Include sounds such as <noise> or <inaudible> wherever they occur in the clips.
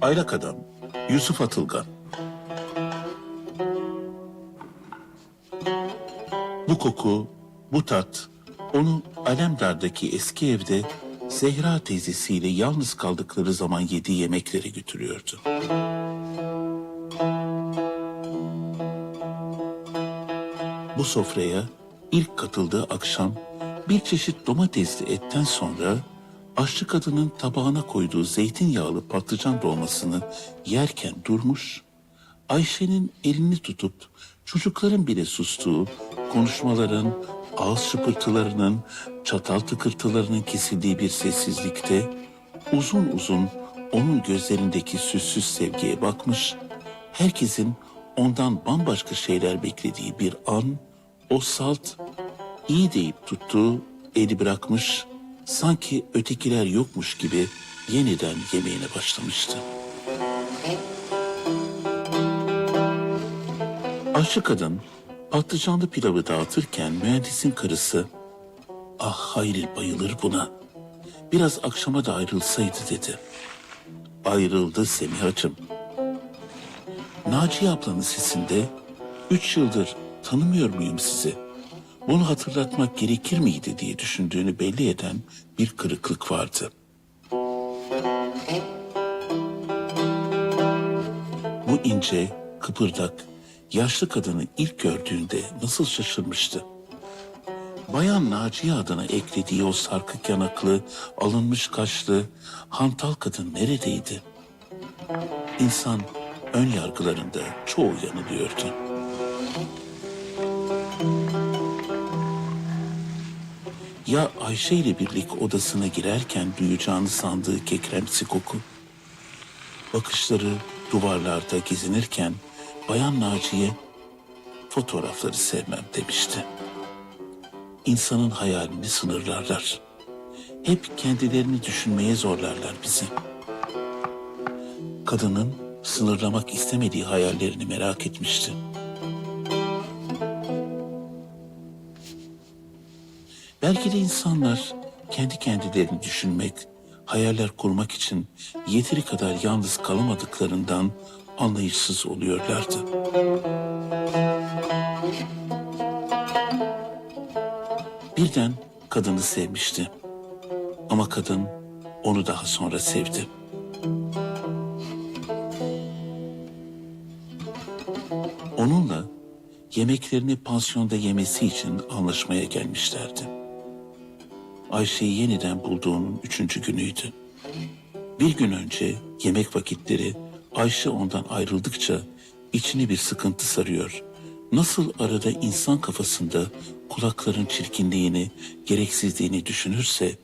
Aylak Adam, Yusuf Atılgan. Bu koku, bu tat, onu Alemdar'daki eski evde Zehra teyzesiyle yalnız kaldıkları zaman yediği yemeklere götürüyordu. Bu sofraya ilk katıldığı akşam bir çeşit domatesli etten sonra aşçı kadının tabağına koyduğu zeytinyağlı patlıcan dolmasını yerken durmuş, Ayşe'nin elini tutup çocukların bile sustuğu, konuşmaların, ağız şıpırtılarının, çatal tıkırtılarının kesildiği bir sessizlikte uzun uzun onun gözlerindeki süssüz sevgiye bakmış, herkesin ondan bambaşka şeyler beklediği bir an, o salt, iyi deyip tuttuğu eli bırakmış, sanki ötekiler yokmuş gibi yeniden yemeğine başlamıştı. Aşçı kadın patlıcanlı pilavı dağıtırken mühendisin karısı ah Hayri bayılır buna. Biraz akşama da ayrılsaydı dedi. Ayrıldı Semihacığım. Naciye ablanın sesinde üç yıldır tanımıyor muyum sizi? Bunu hatırlatmak gerekir miydi diye düşündüğünü belli eden bir kırıklık vardı. Bu ince, kıpırdak, yaşlı kadını ilk gördüğünde nasıl şaşırmıştı. Bayan Naciye adına eklediği o sarkık yanaklı, alınmış kaşlı, hantal kadın neredeydi? İnsan ön yargılarında çoğu yanılıyordu. Ya Ayşe ile birlik odasına girerken duyacağını sandığı kekremsi koku? Bakışları duvarlarda gezinirken Bayan Naciye fotoğrafları sevmem demişti. İnsanın hayalini sınırlarlar. Hep kendilerini düşünmeye zorlarlar bizi. Kadının sınırlamak istemediği hayallerini merak etmişti. Belki de insanlar kendi kendilerini düşünmek, hayaller kurmak için yeteri kadar yalnız kalamadıklarından anlayışsız oluyorlardı. Birden kadını sevmişti. Ama kadın onu daha sonra sevdi. Onunla yemeklerini pansiyonda yemesi için anlaşmaya gelmişlerdi. Ayşe'yi yeniden bulduğunun üçüncü günüydü. Bir gün önce yemek vakitleri Ayşe ondan ayrıldıkça içini bir sıkıntı sarıyor. Nasıl arada insan kafasında kulakların çirkinliğini, gereksizliğini düşünürse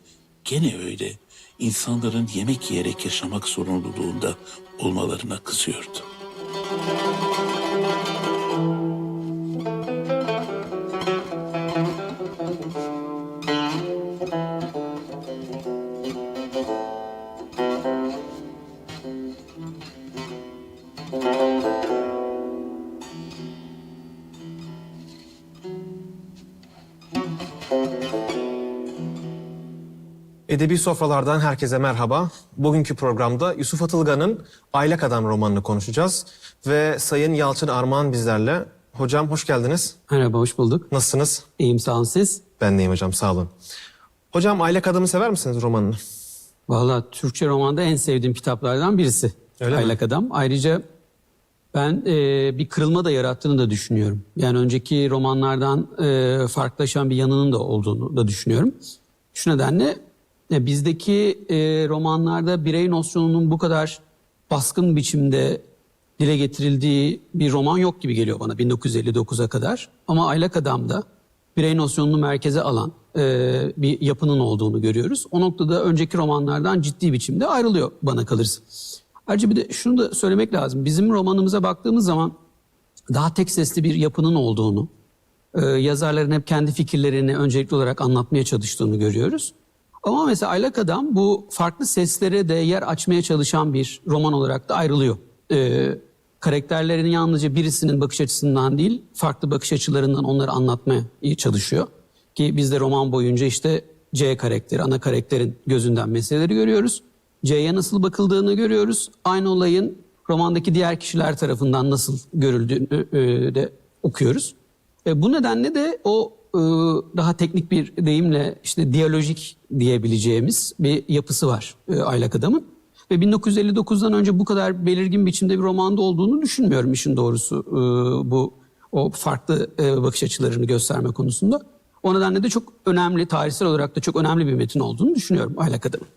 gene öyle insanların yemek yiyerek yaşamak zorunluluğunda olmalarına kızıyordu. Edebi sofralardan herkese merhaba. Bugünkü programda Yusuf Atılgan'ın Aylak Adam romanını konuşacağız. Ve Sayın Yalçın Armağan bizlerle. Hocam hoş geldiniz. Merhaba, hoş bulduk. Nasılsınız? İyiyim, sağ olun siz. Ben deyim hocam sağ olun. Hocam Aylak Adam'ı sever misiniz romanını? Valla Türkçe romanda en sevdiğim kitaplardan birisi. Öyle mi? Aylak Adam. Ayrıca ben e, bir kırılma da yarattığını da düşünüyorum. Yani önceki romanlardan e, farklılaşan bir yanının da olduğunu da düşünüyorum. Şu nedenle e, bizdeki e, romanlarda birey nosyonunun bu kadar baskın biçimde dile getirildiği bir roman yok gibi geliyor bana 1959'a kadar. Ama Aylak Adam'da birey nosyonunu merkeze alan e, bir yapının olduğunu görüyoruz. O noktada önceki romanlardan ciddi biçimde ayrılıyor bana kalırsa. Ayrıca bir de şunu da söylemek lazım. Bizim romanımıza baktığımız zaman daha tek sesli bir yapının olduğunu, e, yazarların hep kendi fikirlerini öncelikli olarak anlatmaya çalıştığını görüyoruz. Ama mesela Aylak Adam bu farklı seslere de yer açmaya çalışan bir roman olarak da ayrılıyor e, karakterlerin yalnızca birisinin bakış açısından değil, farklı bakış açılarından onları anlatmaya çalışıyor. Ki biz de roman boyunca işte C karakteri, ana karakterin gözünden meseleleri görüyoruz. C'ye nasıl bakıldığını görüyoruz. Aynı olayın romandaki diğer kişiler tarafından nasıl görüldüğünü e, de okuyoruz. E, bu nedenle de o daha teknik bir deyimle işte diyalojik diyebileceğimiz bir yapısı var e, Aylak Adam'ın. Ve 1959'dan önce bu kadar belirgin biçimde bir romanda olduğunu düşünmüyorum işin doğrusu e, bu o farklı e, bakış açılarını gösterme konusunda. O nedenle de çok önemli, tarihsel olarak da çok önemli bir metin olduğunu düşünüyorum Aylak Adam'ın.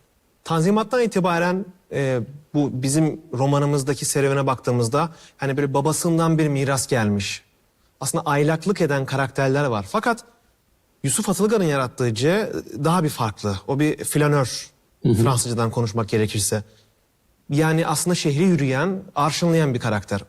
Tanzimat'tan itibaren e, bu bizim romanımızdaki serüvene baktığımızda hani böyle babasından bir miras gelmiş. Aslında aylaklık eden karakterler var. Fakat Yusuf Atılgan'ın yarattığı C daha bir farklı. O bir flanör. Fransızcadan konuşmak gerekirse. Yani aslında şehri yürüyen, arşınlayan bir karakter.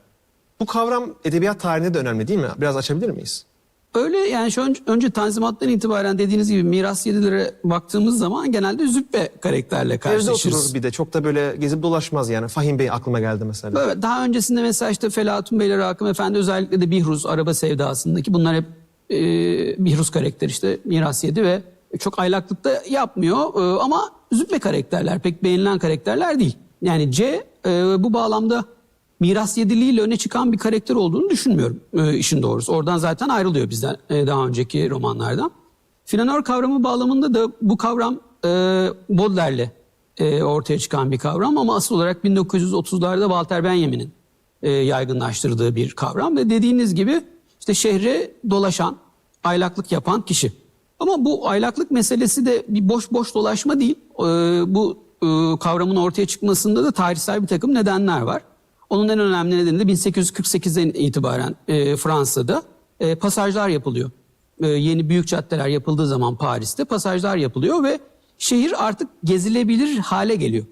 Bu kavram edebiyat tarihinde de önemli değil mi? Biraz açabilir miyiz? Öyle yani şu önce, önce Tanzimat'tan itibaren dediğiniz gibi miras yedilere baktığımız zaman genelde züppe karakterle Evde karşılaşırız. oturur bir de çok da böyle gezip dolaşmaz yani. Fahim Bey aklıma geldi mesela. Evet, daha öncesinde mesela işte Felatun Beyler Hakim Efendi özellikle de Bihruz araba sevdasındaki bunlar hep e, Bihruz karakter işte miras yedi ve çok aylaklık da yapmıyor E, ama züppe karakterler pek beğenilen karakterler değil. Yani C e, bu bağlamda miras yediliğiyle öne çıkan bir karakter olduğunu düşünmüyorum e, işin doğrusu. Oradan zaten ayrılıyor bizden e, daha önceki romanlardan. Flanör kavramı bağlamında da bu kavram e, Baudelaire'le e, ortaya çıkan bir kavram ama asıl olarak 1930'larda Walter Benjamin'in e, yaygınlaştırdığı bir kavram ve dediğiniz gibi işte şehre dolaşan, aylaklık yapan kişi. Ama bu aylaklık meselesi de bir boş boş dolaşma değil. E, bu e, kavramın ortaya çıkmasında da tarihsel bir takım nedenler var. Onun en önemli nedeni de 1848'den itibaren e, Fransa'da e, pasajlar yapılıyor. E, yeni büyük caddeler yapıldığı zaman Paris'te pasajlar yapılıyor ve şehir artık gezilebilir hale geliyor.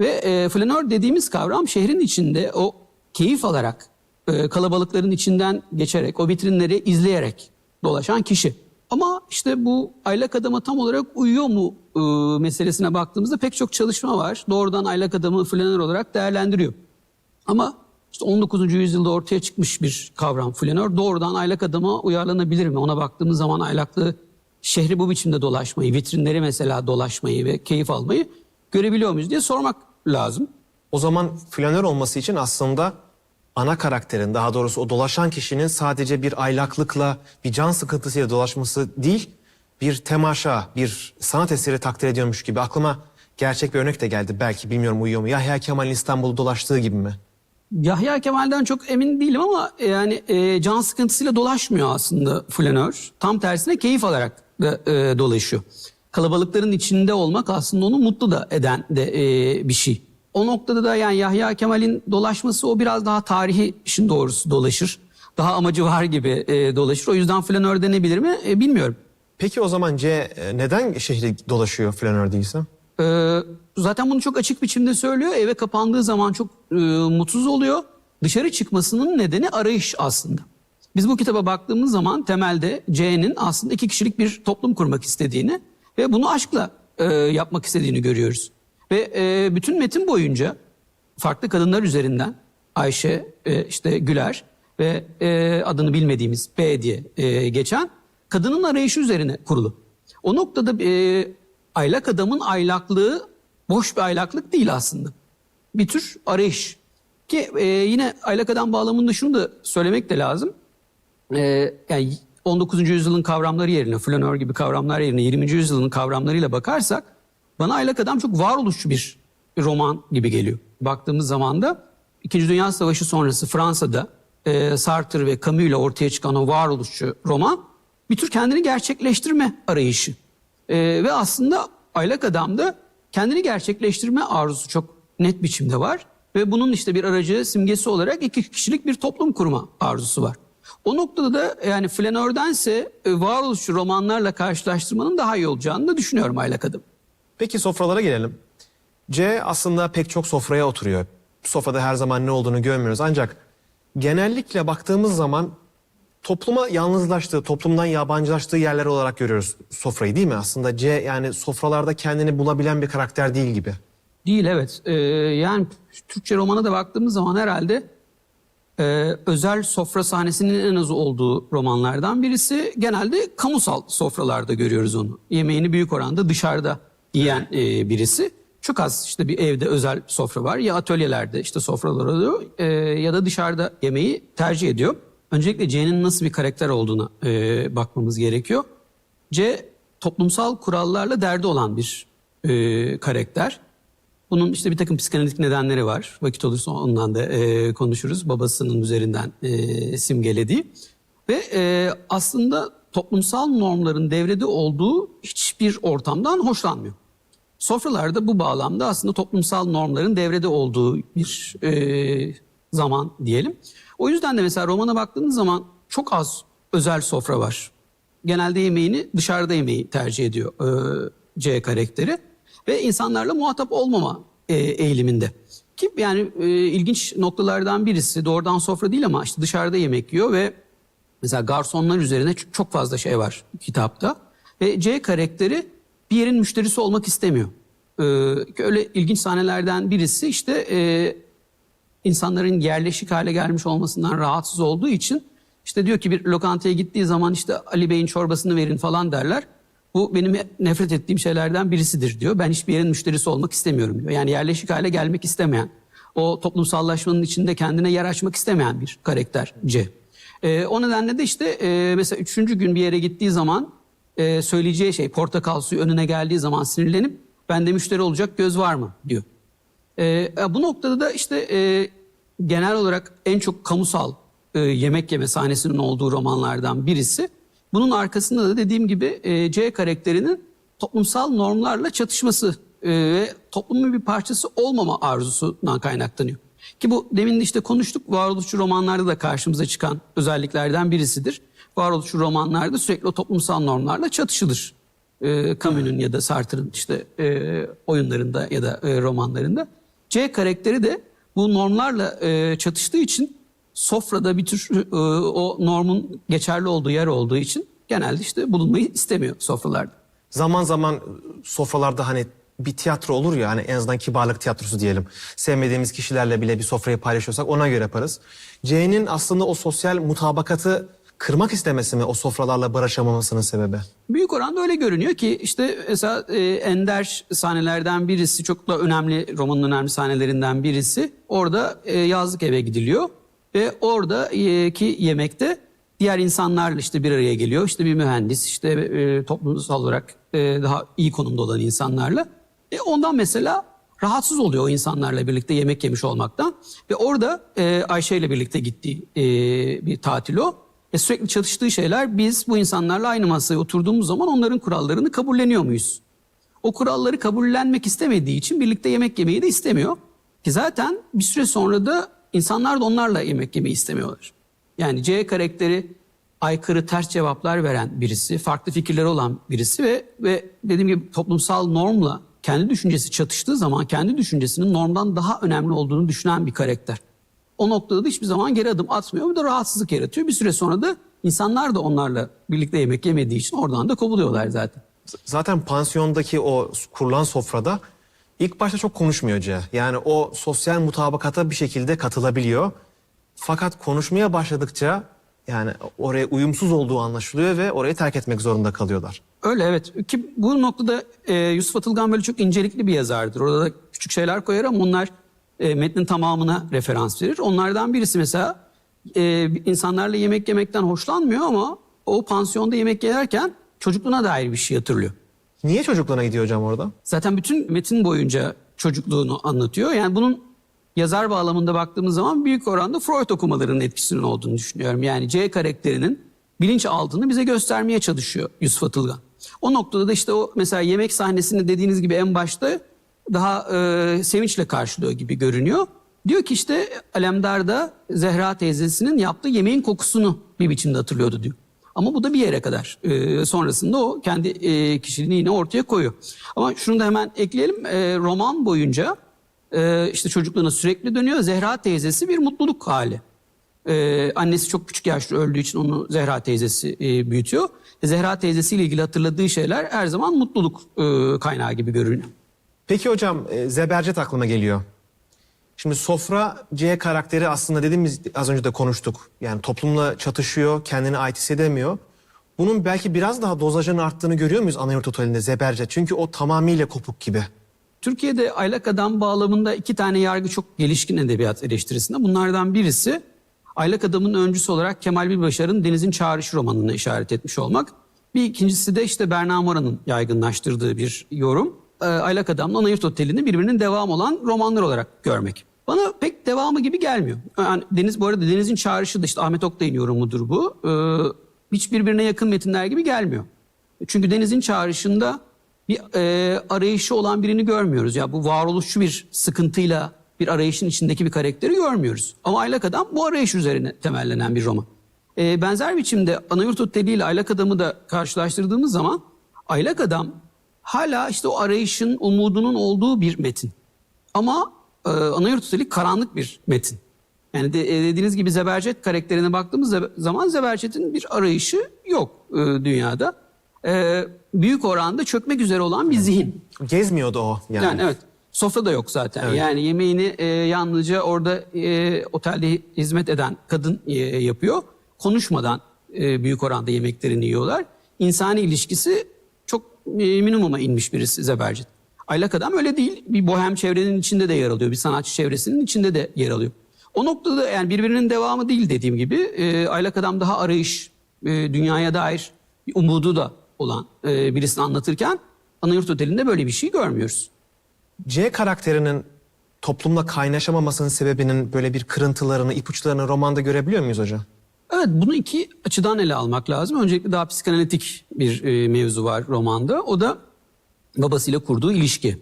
Ve e, flanör dediğimiz kavram şehrin içinde o keyif alarak, e, kalabalıkların içinden geçerek, o vitrinleri izleyerek dolaşan kişi. Ama işte bu aylak adama tam olarak uyuyor mu e, meselesine baktığımızda pek çok çalışma var. Doğrudan aylak adamı flanör olarak değerlendiriyor. Ama işte 19. yüzyılda ortaya çıkmış bir kavram flanör. Doğrudan aylak adama uyarlanabilir mi? Ona baktığımız zaman aylaklığı şehri bu biçimde dolaşmayı, vitrinleri mesela dolaşmayı ve keyif almayı görebiliyor muyuz diye sormak lazım. O zaman flanör olması için aslında ana karakterin daha doğrusu o dolaşan kişinin sadece bir aylaklıkla bir can sıkıntısıyla dolaşması değil bir temaşa bir sanat eseri takdir ediyormuş gibi aklıma gerçek bir örnek de geldi belki bilmiyorum uyuyor mu Yahya Kemal'in İstanbul'u dolaştığı gibi mi? Yahya Kemal'den çok emin değilim ama yani e, can sıkıntısıyla dolaşmıyor aslında flanör. Tam tersine keyif alarak da e, dolaşıyor. Kalabalıkların içinde olmak aslında onu mutlu da eden de e, bir şey. O noktada da yani Yahya Kemal'in dolaşması o biraz daha tarihi işin doğrusu dolaşır. Daha amacı var gibi e, dolaşır. O yüzden flanör denebilir mi E, bilmiyorum. Peki o zaman C e, neden şehri dolaşıyor flanör değilse? Ee, zaten bunu çok açık biçimde söylüyor. Eve kapandığı zaman çok e, mutsuz oluyor. Dışarı çıkmasının nedeni arayış aslında. Biz bu kitaba baktığımız zaman temelde C'nin aslında iki kişilik bir toplum kurmak istediğini ve bunu aşkla e, yapmak istediğini görüyoruz. Ve e, bütün metin boyunca farklı kadınlar üzerinden Ayşe, e, işte Güler ve e, adını bilmediğimiz B diye e, geçen kadının arayışı üzerine kurulu. O noktada e, aylak adamın aylaklığı boş bir aylaklık değil aslında. Bir tür arayış. Ki e, yine aylak adam bağlamında şunu da söylemek de lazım. E, yani 19. yüzyılın kavramları yerine, flanör gibi kavramlar yerine 20. yüzyılın kavramlarıyla bakarsak bana aylak adam çok varoluşçu bir roman gibi geliyor. Baktığımız zaman da İkinci Dünya Savaşı sonrası Fransa'da e, Sartre ve Camus ile ortaya çıkan o varoluşçu roman bir tür kendini gerçekleştirme arayışı. E, ve aslında aylak adamda kendini gerçekleştirme arzusu çok net biçimde var. Ve bunun işte bir aracı simgesi olarak iki kişilik bir toplum kurma arzusu var. O noktada da yani flanördense e, varoluşçu romanlarla karşılaştırmanın daha iyi olacağını da düşünüyorum aylak adam. Peki sofralara gelelim. C aslında pek çok sofraya oturuyor. Sofrada her zaman ne olduğunu görmüyoruz ancak genellikle baktığımız zaman topluma yalnızlaştığı, toplumdan yabancılaştığı yerler olarak görüyoruz sofrayı değil mi? Aslında C yani sofralarda kendini bulabilen bir karakter değil gibi. Değil evet. Ee, yani Türkçe romana da baktığımız zaman herhalde e, özel sofra sahnesinin en az olduğu romanlardan birisi. Genelde kamusal sofralarda görüyoruz onu. Yemeğini büyük oranda dışarıda yiyen e, birisi. Çok az işte bir evde özel sofra var ya atölyelerde işte sofralar oluyor e, ya da dışarıda yemeği tercih ediyor. Öncelikle C'nin nasıl bir karakter olduğuna e, bakmamız gerekiyor. C toplumsal kurallarla derdi olan bir e, karakter. Bunun işte bir takım psikanalitik nedenleri var. Vakit olursa ondan da e, konuşuruz. Babasının üzerinden e, simgelediği. Ve e, aslında toplumsal normların devrede olduğu hiçbir ortamdan hoşlanmıyor. Sofralarda bu bağlamda aslında toplumsal normların devrede olduğu bir e, zaman diyelim. O yüzden de mesela romana baktığınız zaman çok az özel sofra var. Genelde yemeğini dışarıda yemeği tercih ediyor e, C karakteri. Ve insanlarla muhatap olmama e, eğiliminde. Ki yani e, ilginç noktalardan birisi doğrudan sofra değil ama işte dışarıda yemek yiyor ve mesela garsonlar üzerine çok fazla şey var kitapta. Ve C karakteri bir yerin müşterisi olmak istemiyor. Ee, öyle ilginç sahnelerden birisi işte e, insanların yerleşik hale gelmiş olmasından rahatsız olduğu için işte diyor ki bir lokantaya gittiği zaman işte Ali Bey'in çorbasını verin falan derler. Bu benim nefret ettiğim şeylerden birisidir diyor. Ben hiçbir yerin müşterisi olmak istemiyorum diyor. Yani yerleşik hale gelmek istemeyen, o toplumsallaşmanın içinde kendine yer açmak istemeyen bir karakter C. Ee, o nedenle de işte e, mesela üçüncü gün bir yere gittiği zaman e, söyleyeceği şey portakal suyu önüne geldiği zaman sinirlenip bende müşteri olacak göz var mı diyor. Ee, bu noktada da işte e, genel olarak en çok kamusal e, yemek yeme sahnesinin olduğu romanlardan birisi. Bunun arkasında da dediğim gibi e, C karakterinin toplumsal normlarla çatışması e, ve toplumun bir parçası olmama arzusundan kaynaklanıyor. Ki bu demin de işte konuştuk varoluşçu romanlarda da karşımıza çıkan özelliklerden birisidir. Varoluşçu romanlarda sürekli o toplumsal normlarla çatışılır. E, Camus'un ya da Sartre'ın işte e, oyunlarında ya da e, romanlarında. C karakteri de bu normlarla e, çatıştığı için sofrada bir tür e, o normun geçerli olduğu yer olduğu için genelde işte bulunmayı istemiyor sofralarda. Zaman zaman sofralarda hani bir tiyatro olur ya hani en azından kibarlık tiyatrosu diyelim. Sevmediğimiz kişilerle bile bir sofrayı paylaşıyorsak ona göre yaparız. C'nin aslında o sosyal mutabakatı kırmak istemesi mi o sofralarla barışamamasının sebebi? Büyük oranda öyle görünüyor ki işte mesela e, ender sahnelerden birisi çok da önemli romanın önemli sahnelerinden birisi. Orada e, yazlık eve gidiliyor ve oradaki yemekte diğer insanlarla işte bir araya geliyor. İşte bir mühendis işte e, toplumsal olarak e, daha iyi konumda olan insanlarla. E, ondan mesela rahatsız oluyor o insanlarla birlikte yemek yemiş olmaktan. Ve orada e, Ayşe ile birlikte gittiği e, bir tatil o. E sürekli çalıştığı şeyler biz bu insanlarla aynı masaya oturduğumuz zaman onların kurallarını kabulleniyor muyuz? O kuralları kabullenmek istemediği için birlikte yemek yemeyi de istemiyor. Ki zaten bir süre sonra da insanlar da onlarla yemek yemeyi istemiyorlar. Yani C karakteri aykırı ters cevaplar veren birisi, farklı fikirleri olan birisi ve ve dediğim gibi toplumsal normla kendi düşüncesi çatıştığı zaman kendi düşüncesinin normdan daha önemli olduğunu düşünen bir karakter. O noktada da hiçbir zaman geri adım atmıyor. Bu da rahatsızlık yaratıyor. Bir süre sonra da insanlar da onlarla birlikte yemek yemediği için oradan da kovuluyorlar zaten. Zaten pansiyondaki o kurulan sofrada ilk başta çok konuşmuyor C. Yani o sosyal mutabakata bir şekilde katılabiliyor. Fakat konuşmaya başladıkça yani oraya uyumsuz olduğu anlaşılıyor ve orayı terk etmek zorunda kalıyorlar. Öyle evet. Ki bu noktada e, Yusuf Atılgan böyle çok incelikli bir yazardır. Orada da küçük şeyler koyar ama onlar e, metnin tamamına referans verir. Onlardan birisi mesela e, insanlarla yemek yemekten hoşlanmıyor ama o pansiyonda yemek yerken çocukluğuna dair bir şey hatırlıyor. Niye çocukluğuna gidiyor hocam orada? Zaten bütün metin boyunca çocukluğunu anlatıyor. Yani bunun yazar bağlamında baktığımız zaman büyük oranda Freud okumalarının etkisinin olduğunu düşünüyorum. Yani C karakterinin bilinçaltını bize göstermeye çalışıyor Yusuf Atılgan. O noktada da işte o mesela yemek sahnesini dediğiniz gibi en başta daha e, sevinçle karşılıyor gibi görünüyor. Diyor ki işte Alemdar'da Zehra teyzesinin yaptığı yemeğin kokusunu bir biçimde hatırlıyordu diyor. Ama bu da bir yere kadar. Ee, sonrasında o kendi e, kişiliğini yine ortaya koyuyor. Ama şunu da hemen ekleyelim. Ee, roman boyunca e, işte çocukluğuna sürekli dönüyor. Zehra teyzesi bir mutluluk hali. Ee, annesi çok küçük yaşta öldüğü için onu Zehra teyzesi e, büyütüyor. E, Zehra teyzesiyle ilgili hatırladığı şeyler her zaman mutluluk e, kaynağı gibi görünüyor. Peki hocam e, Zebercet aklıma geliyor. Şimdi Sofra C karakteri aslında dediğimiz az önce de konuştuk. Yani toplumla çatışıyor, kendini ait hissedemiyor. Bunun belki biraz daha dozajın arttığını görüyor muyuz Anayurt Oteli'nde Zeberce? Çünkü o tamamıyla kopuk gibi. Türkiye'de aylak adam bağlamında iki tane yargı çok gelişkin edebiyat eleştirisinde. Bunlardan birisi aylak adamın öncüsü olarak Kemal Bilbaşar'ın Deniz'in Çağrışı romanını işaret etmiş olmak. Bir ikincisi de işte Berna Mora'nın yaygınlaştırdığı bir yorum. Ee, Aylak Adam'la Anayurt Oteli'ni birbirinin devam olan romanlar olarak görmek. Bana pek devamı gibi gelmiyor. Yani Deniz bu arada Deniz'in Çağrışı da işte Ahmet Oktay'ın yorumudur bu. Ee, hiç birbirine yakın metinler gibi gelmiyor. Çünkü Deniz'in Çağrışı'nda bir e, arayışı olan birini görmüyoruz. Ya bu varoluşçu bir sıkıntıyla bir arayışın içindeki bir karakteri görmüyoruz. Ama Aylak Adam bu arayış üzerine temellenen bir roman. E, benzer biçimde Anayurt Oteli ile Aylak Adam'ı da karşılaştırdığımız zaman Aylak Adam hala işte o arayışın, umudunun olduğu bir metin. Ama e, Anayurt Oteli karanlık bir metin. Yani de, e, dediğiniz gibi Zebercet karakterine baktığımız zaman Zebercet'in bir arayışı yok e, dünyada. E, büyük oranda çökmek üzere olan bir zihin. Gezmiyordu o yani. Yani evet. Sofra da yok zaten. Yani yemeğini e, yalnızca orada e, otelde hizmet eden kadın e, yapıyor. Konuşmadan e, büyük oranda yemeklerini yiyorlar. İnsani ilişkisi minimuma inmiş birisi Zebercet. Aylak adam öyle değil. Bir bohem çevrenin içinde de yer alıyor. Bir sanatçı çevresinin içinde de yer alıyor. O noktada yani birbirinin devamı değil dediğim gibi. E, Aylak adam daha arayış, e, dünyaya dair umudu da olan e, birisini anlatırken Anayurt Oteli'nde böyle bir şey görmüyoruz. C karakterinin toplumla kaynaşamamasının sebebinin böyle bir kırıntılarını, ipuçlarını romanda görebiliyor muyuz hocam? Evet bunu iki açıdan ele almak lazım. Öncelikle daha psikanalitik bir e, mevzu var romanda. O da babasıyla kurduğu ilişki.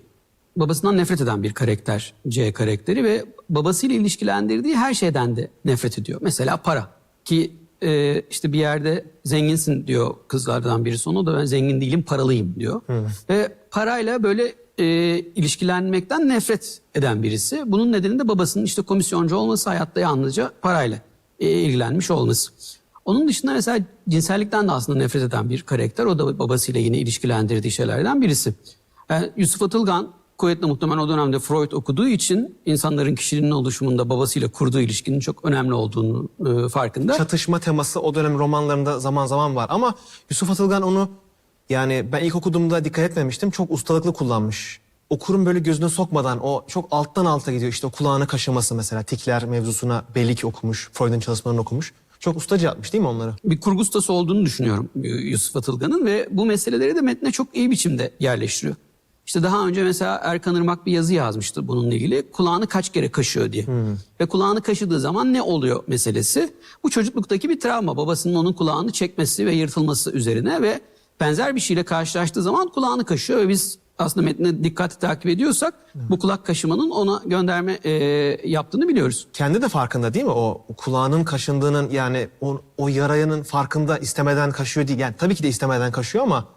Babasından nefret eden bir karakter C karakteri ve babasıyla ilişkilendirdiği her şeyden de nefret ediyor. Mesela para ki e, işte bir yerde zenginsin diyor kızlardan birisi ona da ben zengin değilim paralıyım diyor. Ve parayla böyle e, ilişkilenmekten nefret eden birisi. Bunun nedeni de babasının işte komisyoncu olması hayatta yalnızca parayla e, ilgilenmiş olması. Onun dışında mesela cinsellikten de aslında nefret eden bir karakter. O da babasıyla yine ilişkilendirdiği şeylerden birisi. Yani Yusuf Atılgan kuvvetle muhtemelen o dönemde Freud okuduğu için insanların kişiliğinin oluşumunda babasıyla kurduğu ilişkinin çok önemli olduğunu e, farkında. Çatışma teması o dönem romanlarında zaman zaman var. Ama Yusuf Atılgan onu yani ben ilk okuduğumda dikkat etmemiştim. Çok ustalıklı kullanmış. Okurun böyle gözüne sokmadan o çok alttan alta gidiyor. İşte o kulağını kaşıması mesela tikler mevzusuna belli ki okumuş. Freud'un çalışmalarını okumuş. Çok ustaca yapmış değil mi onları? bir kurgu ustası olduğunu düşünüyorum Yusuf Atılgan'ın ve bu meseleleri de metne çok iyi biçimde yerleştiriyor. İşte daha önce mesela Erkan Irmak bir yazı yazmıştı bununla ilgili. Kulağını kaç kere kaşıyor diye. Ve kulağını kaşıdığı zaman ne oluyor meselesi. Bu çocukluktaki bir travma. Babasının onun kulağını çekmesi ve yırtılması üzerine ve benzer bir şeyle karşılaştığı zaman kulağını kaşıyor ve biz aslında metni dikkatli takip ediyorsak bu kulak kaşımanın ona gönderme e, yaptığını biliyoruz. Kendi de farkında değil mi? O kulağının kaşındığının yani o, o yarayanın farkında istemeden kaşıyor değil. Yani tabii ki de istemeden kaşıyor ama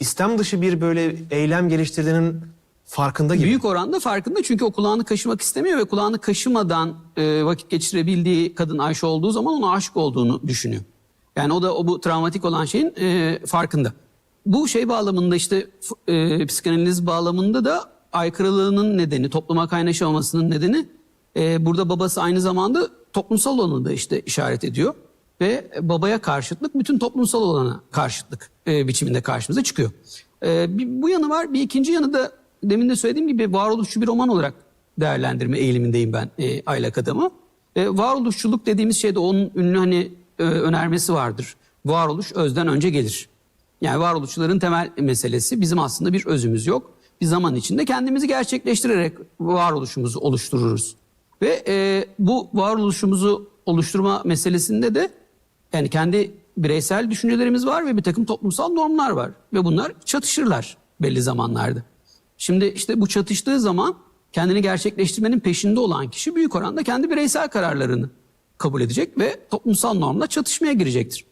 istem dışı bir böyle eylem geliştirdiğinin farkında gibi. Büyük oranda farkında çünkü o kulağını kaşımak istemiyor ve kulağını kaşımadan e, vakit geçirebildiği kadın Ayşe olduğu zaman ona aşık olduğunu düşünüyor. Yani o da o bu travmatik olan şeyin e, farkında. Bu şey bağlamında işte e, psikanaliz bağlamında da aykırılığının nedeni, topluma kaynaşamamasının nedeni e, burada babası aynı zamanda toplumsal olanı da işte işaret ediyor. Ve babaya karşıtlık bütün toplumsal olana karşıtlık e, biçiminde karşımıza çıkıyor. E, bir, bu yanı var. Bir ikinci yanı da demin de söylediğim gibi varoluşçu bir roman olarak değerlendirme eğilimindeyim ben e, Aylak Adam'ı. E, varoluşçuluk dediğimiz şeyde onun ünlü hani e, önermesi vardır. Varoluş özden önce gelir. Yani varoluşçuların temel meselesi bizim aslında bir özümüz yok. Bir zaman içinde kendimizi gerçekleştirerek varoluşumuzu oluştururuz. Ve e, bu varoluşumuzu oluşturma meselesinde de yani kendi bireysel düşüncelerimiz var ve bir takım toplumsal normlar var. Ve bunlar çatışırlar belli zamanlarda. Şimdi işte bu çatıştığı zaman kendini gerçekleştirmenin peşinde olan kişi büyük oranda kendi bireysel kararlarını kabul edecek ve toplumsal normla çatışmaya girecektir.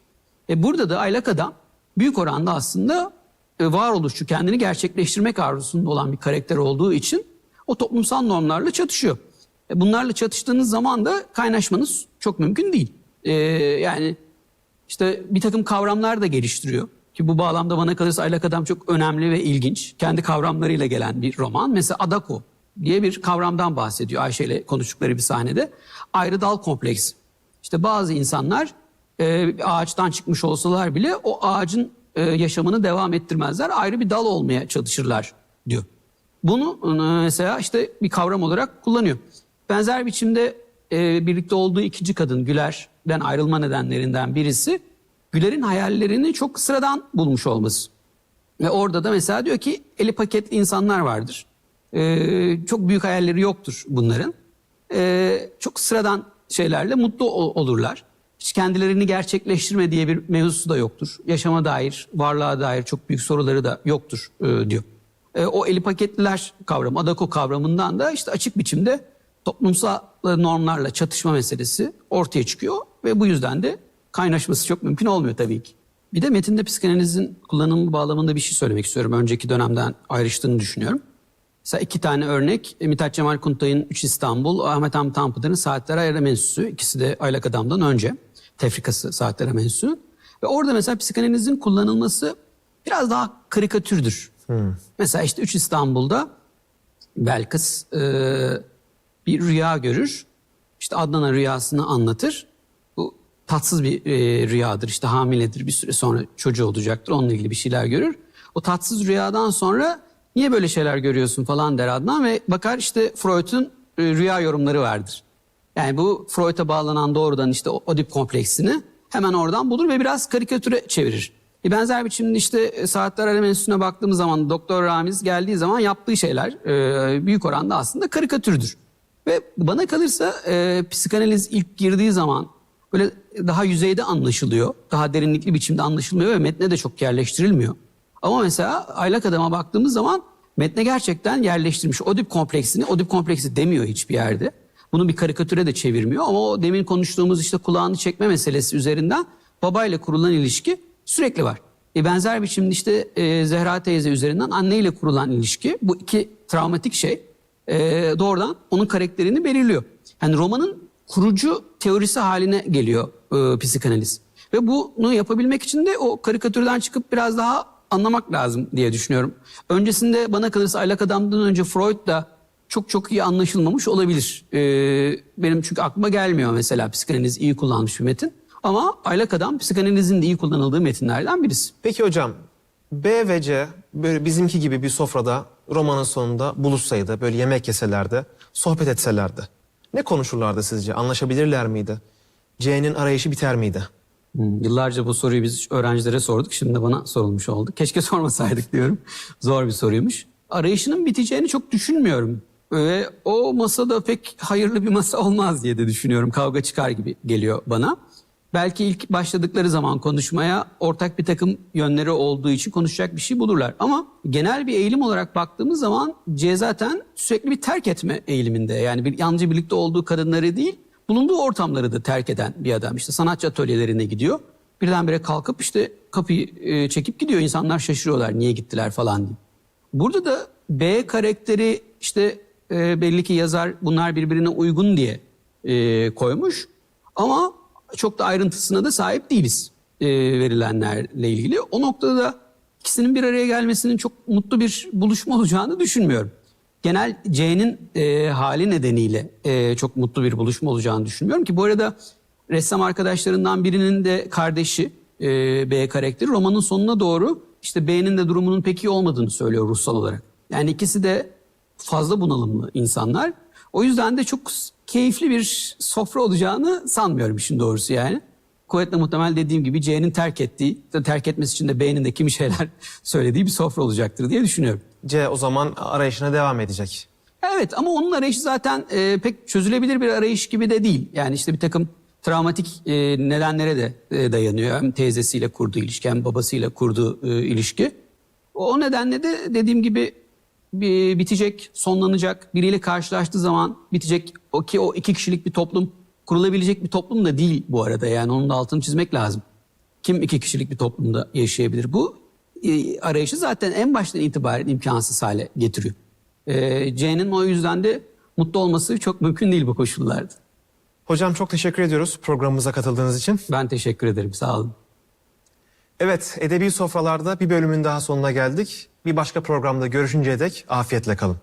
E burada da aylak adam büyük oranda aslında e, varoluşçu kendini gerçekleştirmek arzusunda olan bir karakter olduğu için o toplumsal normlarla çatışıyor. E, bunlarla çatıştığınız zaman da kaynaşmanız çok mümkün değil. E, yani işte bir takım kavramlar da geliştiriyor. Ki bu bağlamda bana kalırsa Aylak Adam çok önemli ve ilginç. Kendi kavramlarıyla gelen bir roman. Mesela Adako diye bir kavramdan bahsediyor Ayşe ile konuştukları bir sahnede. Ayrı dal kompleksi. İşte bazı insanlar e, ağaçtan çıkmış olsalar bile o ağacın e, yaşamını devam ettirmezler. Ayrı bir dal olmaya çalışırlar diyor. Bunu e, mesela işte bir kavram olarak kullanıyor. Benzer biçimde e, birlikte olduğu ikinci kadın Güler'den ayrılma nedenlerinden birisi Güler'in hayallerini çok sıradan bulmuş olması. Ve orada da mesela diyor ki eli paketli insanlar vardır. E, çok büyük hayalleri yoktur bunların. E, çok sıradan şeylerle mutlu ol- olurlar. Kendilerini gerçekleştirme diye bir mevzusu da yoktur. Yaşama dair, varlığa dair çok büyük soruları da yoktur e, diyor. E, o eli paketliler kavramı, Adako kavramından da işte açık biçimde toplumsal normlarla çatışma meselesi ortaya çıkıyor ve bu yüzden de kaynaşması çok mümkün olmuyor tabii ki. Bir de metinde psikanalizin kullanımı bağlamında bir şey söylemek istiyorum. Önceki dönemden ayrıştığını düşünüyorum. Mesela iki tane örnek. E, Mithat Cemal Kuntay'ın Üç İstanbul, Ahmet Hamit Tanpınar'ın Saatler Ayarı Mensusu. İkisi de Aylak Adam'dan önce. Tefrikası Saatler Mensusu. Ve orada mesela psikanalizin kullanılması biraz daha karikatürdür. Mesela işte Üç İstanbul'da Belkıs e, bir rüya görür. İşte Adnan'a rüyasını anlatır. Bu tatsız bir e, rüyadır. İşte hamiledir. Bir süre sonra çocuğu olacaktır. Onunla ilgili bir şeyler görür. O tatsız rüyadan sonra niye böyle şeyler görüyorsun falan der Adnan ve bakar işte Freud'un e, rüya yorumları vardır. Yani bu Freud'a bağlanan doğrudan işte Oedip kompleksini hemen oradan bulur ve biraz karikatüre çevirir. E benzer biçimde işte e, Saatler Alem Enstitüsü'ne baktığımız zaman Doktor Ramiz geldiği zaman yaptığı şeyler e, büyük oranda aslında karikatürdür. Ve bana kalırsa e, psikanaliz ilk girdiği zaman böyle daha yüzeyde anlaşılıyor. Daha derinlikli biçimde anlaşılmıyor ve metne de çok yerleştirilmiyor. Ama mesela Aylak Adam'a baktığımız zaman metne gerçekten yerleştirmiş. Oedip kompleksini, Oedip kompleksi demiyor hiçbir yerde. Bunu bir karikatüre de çevirmiyor ama o demin konuştuğumuz işte kulağını çekme meselesi üzerinden babayla kurulan ilişki sürekli var. E benzer biçimde işte e, Zehra teyze üzerinden anneyle kurulan ilişki bu iki travmatik şey e, doğrudan onun karakterini belirliyor. Yani romanın kurucu teorisi haline geliyor e, psikanaliz. Ve bunu yapabilmek için de o karikatürden çıkıp biraz daha anlamak lazım diye düşünüyorum. Öncesinde bana kalırsa Aylak Adam'dan önce Freud da çok çok iyi anlaşılmamış olabilir. E, benim çünkü aklıma gelmiyor mesela psikanaliz iyi kullanmış bir metin. Ama Aylak Adam psikanalizin de iyi kullanıldığı metinlerden birisi. Peki hocam B ve C böyle bizimki gibi bir sofrada romanın sonunda buluşsaydı böyle yemek yeselerdi sohbet etselerdi ne konuşurlardı sizce anlaşabilirler miydi? C'nin arayışı biter miydi? Hmm, Yıllarca bu soruyu biz öğrencilere sorduk. Şimdi de bana sorulmuş oldu. Keşke <laughs> sormasaydık diyorum. Zor bir soruymuş. Arayışının biteceğini çok düşünmüyorum. Ve o masada pek hayırlı bir masa olmaz diye de düşünüyorum. Kavga çıkar gibi geliyor bana. Belki ilk başladıkları zaman konuşmaya ortak bir takım yönleri olduğu için konuşacak bir şey bulurlar. Ama genel bir eğilim olarak baktığımız zaman C zaten sürekli bir terk etme eğiliminde. Yani bir, yalnızca birlikte olduğu kadınları değil, bulunduğu ortamları da terk eden bir adam. İşte sanatçı atölyelerine gidiyor. Birdenbire kalkıp işte kapıyı e, çekip gidiyor. İnsanlar şaşırıyorlar niye gittiler falan diye. Burada da B karakteri işte e, belli ki yazar bunlar birbirine uygun diye e, koymuş. Ama çok da ayrıntısına da sahip değiliz e, verilenlerle ilgili. O noktada da ikisinin bir araya gelmesinin çok mutlu bir buluşma olacağını düşünmüyorum. Genel C'nin e, hali nedeniyle e, çok mutlu bir buluşma olacağını düşünmüyorum ki bu arada ressam arkadaşlarından birinin de kardeşi e, B karakteri romanın sonuna doğru işte B'nin de durumunun pek iyi olmadığını söylüyor ruhsal olarak. Yani ikisi de fazla bunalımlı insanlar. O yüzden de çok keyifli bir sofra olacağını sanmıyorum işin doğrusu yani. Kuvvetle muhtemel dediğim gibi C'nin terk ettiği, terk etmesi için de B'nin de kimi şeyler <laughs> söylediği bir sofra olacaktır diye düşünüyorum. C o zaman arayışına devam edecek. Evet ama onun arayışı zaten e, pek çözülebilir bir arayış gibi de değil. Yani işte bir takım travmatik e, nedenlere de e, dayanıyor. Hem teyzesiyle kurduğu ilişki hem babasıyla kurduğu e, ilişki. O nedenle de dediğim gibi bitecek, sonlanacak, biriyle karşılaştığı zaman bitecek. O ki o iki kişilik bir toplum kurulabilecek bir toplum da değil bu arada. Yani onun da altını çizmek lazım. Kim iki kişilik bir toplumda yaşayabilir? Bu e, arayışı zaten en baştan itibaren imkansız hale getiriyor. E, C'nin o yüzden de mutlu olması çok mümkün değil bu koşullarda. Hocam çok teşekkür ediyoruz programımıza katıldığınız için. Ben teşekkür ederim. Sağ olun. Evet, Edebi Sofralarda bir bölümün daha sonuna geldik. Bir başka programda görüşünceye dek afiyetle kalın.